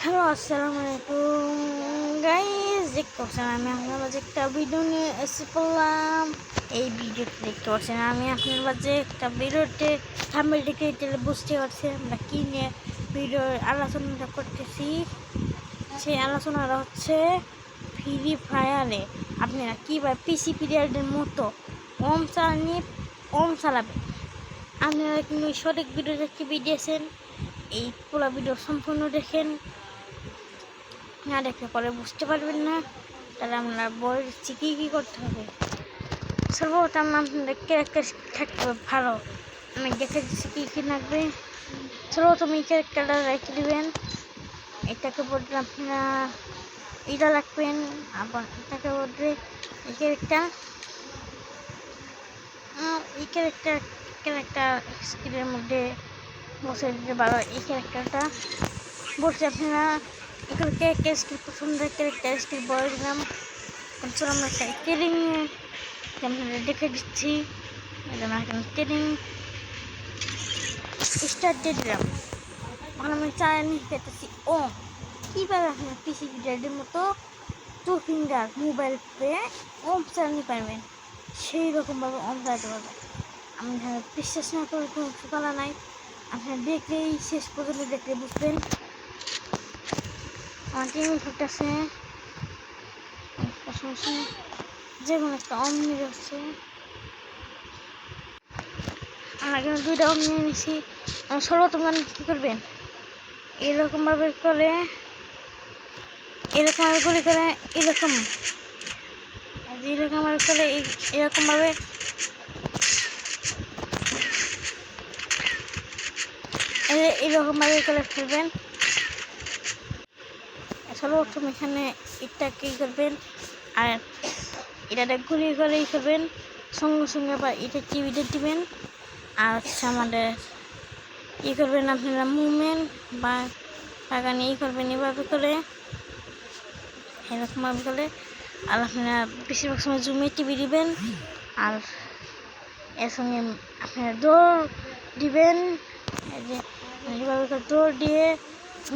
Hello আসসালামু আলাইকুম guys দেখতে পাচ্ছেন আমি আপনার মাঝে একটা ভিডিও নিয়ে এসে পড়লাম এই ভিডিওতে দেখতে পাচ্ছেন আমি আপনার মাঝে একটা ভিডিওতে থাম্বেল দেখে তাহলে বুঝতে পারছেন আমরা কী নিয়ে ভিডিও আলোচনাটা করতেছি সেই আলোচনাটা হচ্ছে ফ্রি ফায়ারে আপনারা কীভাবে পিসি পিরিয়ডের মতো ওম চালানি ওম চালাবেন আপনারা কিন্তু সঠিক ভিডিও দেখতে দিয়েছেন এই পুরো ভিডিও সম্পূর্ণ দেখেন না দেখলে পরে বুঝতে পারবেন না। তাহলে বই দিচ্ছি কী কী করতে হবে? সর্বপ্রথম আপনাদের ক্যারেক্টার থাকতে হবে ভালো। আমি দেখে দিচ্ছি কী কী লাগবে। সর্বপ্রথম এই ক্যারেক্টারটা রেখে দেবেন। এটাকে বলতে আপনারা এটা রাখবেন। আবার এটাকে বলতে এই ক্যারেক্টার এই ক্যারেক্টার ক্যারেক্টার স্ক্রিনের মধ্যে বসে দিতে পারো। এই ক্যারেক্টারটা বসে আপনারা এখানে ক্যারেক্টার স্ক্রিপ্ট পছন্দ ক্যারেক্টার স্ক্রিপ্ট বলে দিলাম চলো আমরা একটা ট্রেনিং আপনাদের দেখে দিচ্ছি। এখানে ট্রেনিং স্টার্ট দিয়ে দিলাম এখন আমি চ্যানেল পেতেছি ও কীভাবে আপনার পিসি ভিডিওর মতো? টু ফিঙ্গার মোবাইল পেয়ে ওম চালানি পারবেন সেই রকমভাবে অন চালাতে পারবেন আমি বিশ্বাস না করে কোনো সুতলা নাই। আপনার দেখলেই শেষ পর্যন্ত দেখলে বুঝবেন। আমার টিম ফুটতেছে যে কোনো একটা অম নিয়ে যাচ্ছে। আমরা কিন্তু দুইটা অম নিয়ে নিছি। সর্বপ্রথম গান কী করবেন এরকমভাবে করে এরকমভাবে গুলি করে, এরকম। এরকমভাবে করে এরকমভাবে এরকমভাবে করে ফেলবেন। সর্বপ্রথম এখানে এটা কী করবেন আর এটাতে ঘুরি করেই করবেন। সঙ্গে সঙ্গে আবার এটা টিভিতে দিবেন। আর হচ্ছে আমাদের ই করবেন আপনারা মুভমেন্ট বা বাগানে ই করবেন এভাবে করে। এরকমভাবে করে। আর আপনারা বেশিরভাগ সময় জুমে টিভি দিবেন। আর এর সঙ্গে আপনারা দৌড় দিবেন। এইভাবে করে দৌড় দিয়ে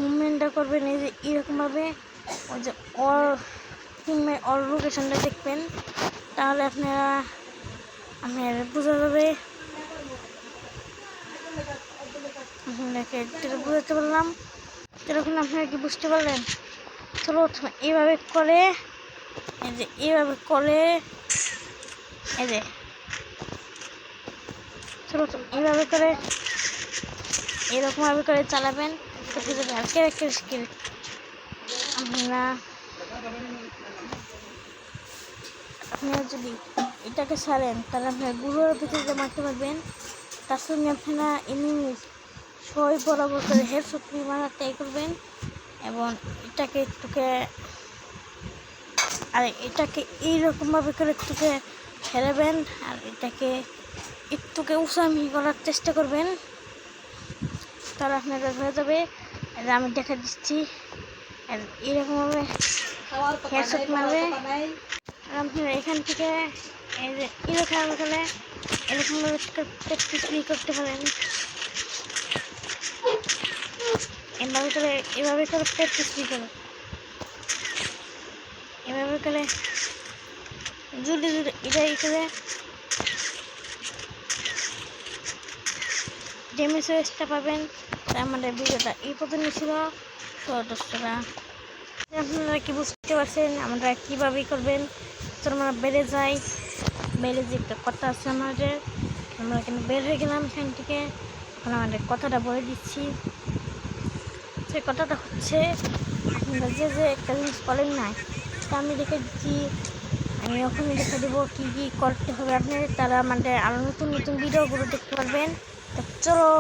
মুভমেন্টটা করবেন, এই যে এরকমভাবে ওই যে অল কিংবা অল লোকেশনটা দেখবেন, তাহলে আপনারা আপনার বোঝা যাবে আপনাকে যেটা বুঝাতে পারলাম সেরকম আপনারা কি বুঝতে পারলেন? চলো এইভাবে করে, এই যে এইভাবে করে, এই যে। চলো, এইভাবে করে, এরকমভাবে করে চালাবেন। আর ক্যারেক্টার স্কিল আপনারা আপনারা যদি এটাকে ছাড়েন তাহলে আপনারা গুঁড়োর ভিতরে মারতে পারবেন তার সঙ্গে আপনারা এমনি সই বরাবর করে হেড শক্তি মারার ট্রাই করবেন এবং এটাকে একটুকে আর এটাকে এইরকমভাবে করে একটুকে ফেরাবেন আর এটাকে একটুকে উঁচামি করার চেষ্টা করবেন তাহলে আপনাদের হয়ে যাবে। আমি দেখা দিচ্ছি। আর এরকমভাবে হেডশট মারবে। আর এখান থেকে এরকম করে এরকমভাবে প্র্যাকটিস করতে পারেন। এভাবে করে এভাবে করে প্র্যাকটিস করো এভাবে করে জুড়ে জুড়ে এটাই করে যে মেসেজটা পাবেন। আমাদের ভিডিওটা এই পর্যন্ত ছিল। সদস্যরা আপনারা কি বুঝতে পারছেন? আমরা কীভাবে করবেন? তো আমরা বেড়ে যাই। বেড়ে যে একটা কথা আছে আমাদের, আমরা এখানে বের হয়ে গেলাম এখান থেকে। এখন আমাদের কথাটা বলে দিচ্ছি। সে কথাটা হচ্ছে, আপনারা যে যে একটা জিনিস বলেন না তা আমি দেখে দিচ্ছি। আমি ওখানে দেখে দেবো কী কী করতে হবে আপনাদের। তারা আমাদের আরও নতুন নতুন ভিডিওগুলো দেখতে পারবেন। তো চলো।